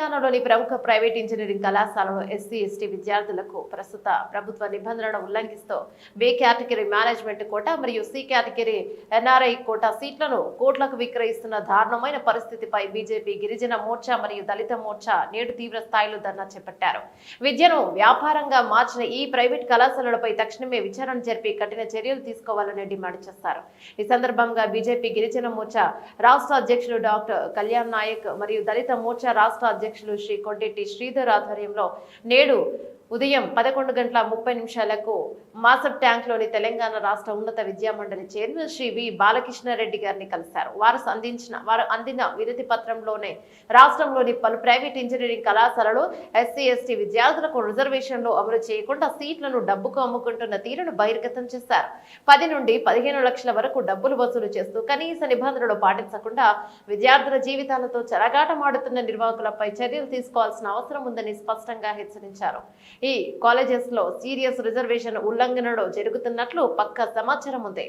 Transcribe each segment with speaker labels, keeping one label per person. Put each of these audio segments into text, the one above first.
Speaker 1: తెలంగాణలోని ప్రముఖ private engineering కళాశాలలో ఎస్సీ ఎస్టీ విద్యార్థులకు ప్రస్తుత ప్రభుత్వ నిబంధనలను ఉల్లంఘిస్తూ బి కేటగిరీ మేనేజ్మెంట్ కోటా మరియు సి కేటగిరీ ఎన్ఆర్ఐ కోటా సీట్లను కోట్లకు విక్రయిస్తున్న దారుణమైన పరిస్థితిపై బీజేపీ గిరిజన మోర్చా మరియు దళిత మోర్చా నేడు తీవ్ర స్థాయిలో ధర్నా చేపట్టారు. విద్యను వ్యాపారంగా మార్చిన ఈ ప్రైవేట్ కళాశాలలపై తక్షణమే విచారణ జరిపి కఠిన చర్యలు తీసుకోవాలని డిమాండ్ చేస్తారు. ఈ సందర్భంగా బీజేపీ గిరిజన మోర్చా రాష్ట్ర అధ్యక్షుడు డాక్టర్ కళ్యాణ్ నాయక్ మరియు దళిత మోర్చా రాష్ట్ర అధ్యక్షులు శ్రీ కొండెట్టి శ్రీధర్ ఆధ్వర్యంలో నేడు ఉదయం పదకొండు గంటల ముప్పై నిమిషాలకు మాసబ్ ట్యాంక్లోని తెలంగాణ రాష్ట్ర ఉన్నత విద్యా మండలి చైర్మన్ శ్రీ వి బాలకృష్ణారెడ్డి గారిని కలిశారు. వారు అందించిన వారు అందిన వినతి పత్రంలోనే రాష్ట్రంలోని పలు ప్రైవేట్ ఇంజనీరింగ్ కళాశాలలు ఎస్సీ ఎస్టీ విద్యార్థులకు రిజర్వేషన్లు అమలు చేయకుండా సీట్లను డబ్బుకు అమ్ముకుంటున్న తీరును బహిర్గతం చేశారు. పది నుండి పదిహేను లక్షల వరకు డబ్బులు వసూలు చేస్తూ కనీస నిబంధనలు పాటించకుండా విద్యార్థుల జీవితాలతో చెరగాటమాడుతున్న నిర్వాహకులపై చర్యలు తీసుకోవాల్సిన అవసరం ఉందని స్పష్టంగా హెచ్చరించారు. ఈ కాలేజెస్లో సీరియస్ రిజర్వేషన్ ఉల్లంఘనలు జరుగుతున్నట్లు పక్క సమాచారం ఉంది.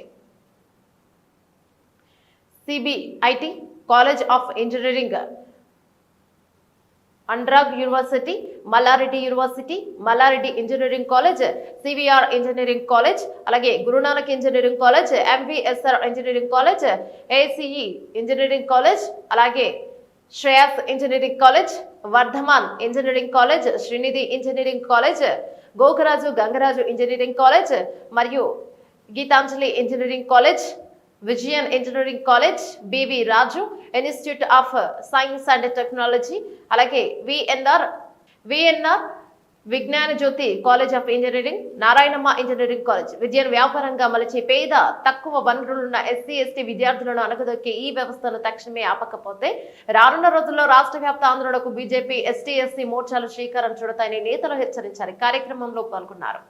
Speaker 1: CBIT college of engineering Anurag university Malla Reddy university Malla Reddy engineering college CVR engineering college అలాగే Guru Nanak engineering college MVSR engineering college ACE engineering college అలాగే Sreyas engineering college Vardhaman engineering college Sreenidhi engineering college Gokaraju Gangaraju engineering college మరియు Geethanjali engineering college Vijayan engineering college BV Raju institute of science and technology అలాగే VNR VNR Vignana Jyothi college of engineering Narayanamma engineering college. విద్యను వ్యాపారంగా మలిచి పేద తక్కువ వనరులున్న SC ST విద్యార్థులను అనగదొక్కే ఈ వ్యవస్థను తక్షణమే ఆపకపోతే రానున్న రోజుల్లో రాష్ట్ర వ్యాప్త ఆందోళనకు బీజేపీ ఎస్టీ ఎస్సీ మోర్చాలు శ్రీకారం చుడతాయని నేతలు హెచ్చరించారు. కార్యక్రమంలో పాల్గొన్నారు.